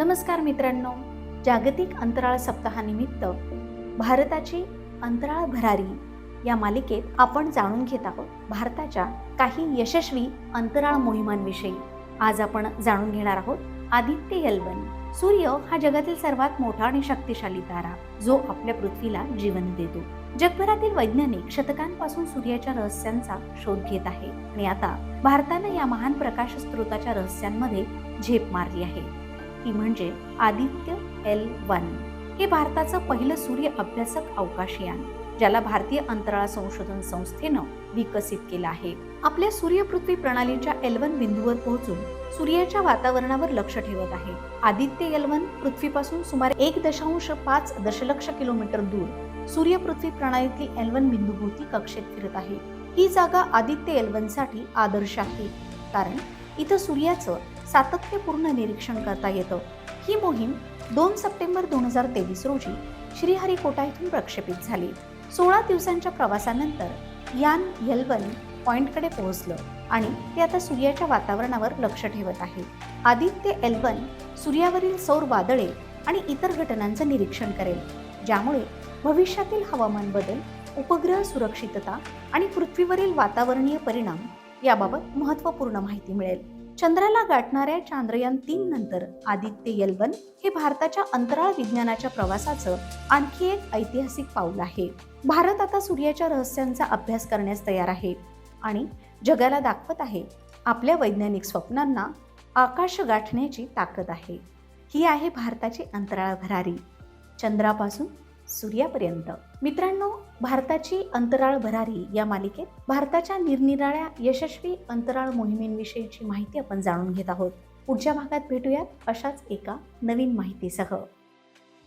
नमस्कार मित्रांनो. जागतिक अंतराळ सप्ताहानिमित्त भारताची अंतराळ भरारी या मालिकेत आपण जाणून घेत आहोत भारताच्या काही यशस्वी अंतराळ मोहिमांविषयी. आज आपण जाणून घेणार आहोत आदित्य यलबन. सूर्य हा जगातील सर्वात मोठा आणि शक्तिशाली तारा जो आपल्या पृथ्वीला जीवन देतो. जगभरातील वैज्ञानिक शतकांपासून सूर्याच्या रहस्यांचा शोध घेत आहे. आणि आता भारतानं या महान प्रकाश स्रोताच्या रहस्यांमध्ये झेप मारली आहे. ती म्हणजे आदित्य एल वन. हे भारताचं पहिलं सूर्य अभ्यासक अवकाशयान ज्याला भारतीय अंतराळ संशोधन संस्थेनं विकसित केलं आहे. आपल्या सूर्यपृथ्वी प्रणालीच्या एलवन बिंदूवर पोहोचून सूर्याच्या वातावरणावर लक्ष ठेवत आहे. आदित्य एलवन पृथ्वीपासून सुमारे एक दशांश पाच दशलक्ष किलोमीटर दूर सूर्यपृथ्वी प्रणालीतील एलवन बिंदूभोवती कक्षेत फिरत आहे. ही जागा आदित्य एलवनसाठी आदर्श आहे. कारण इथं सूर्याचं सातत्यपूर्ण निरीक्षण करता येतं. ही मोहीम दोन सप्टेंबर दोन हजार तेवीस रोजी श्रीहरिकोटा इथून प्रक्षेपित झाली. सोळा दिवसांच्या प्रवासानंतर यान येलवन पॉइंटकडे पोहोचलं आणि ते आता सूर्याच्या वातावरणावर लक्ष ठेवत आहे. आदित्य एल्वन सूर्यावरील सौर वादळे आणि इतर घटनांचं निरीक्षण करेल ज्यामुळे भविष्यातील हवामान बदल उपग्रह सुरक्षितता आणि पृथ्वीवरील वातावरणीय परिणाम याबाबत महत्त्वपूर्ण माहिती मिळेल. चंद्राला गाठणाऱ्या चांद्रयान तीन नंतर आदित्य येलवन हे भारताच्या अंतराळ विज्ञानाच्या प्रवासाचं आणखी एक ऐतिहासिक पाऊल आहे. भारत आता सूर्याच्या रहस्यांचा अभ्यास करण्यास तयार आहे आणि जगाला दाखवत आहे आपल्या वैज्ञानिक स्वप्नांना आकाश गाठण्याची ताकद आहे. ही आहे भारताची अंतराळ भरारी चंद्रापासून सूर्यापर्यंत. मित्रांनो भारताची अंतराळ भरारी या मालिकेत भारताच्या निरनिराळ्या यशस्वी अंतराळ मोहिमेंविषयीची माहिती आपण जाणून घेत आहोत. पुढच्या भागात भेटूयात अशाच एका नवीन माहितीसह.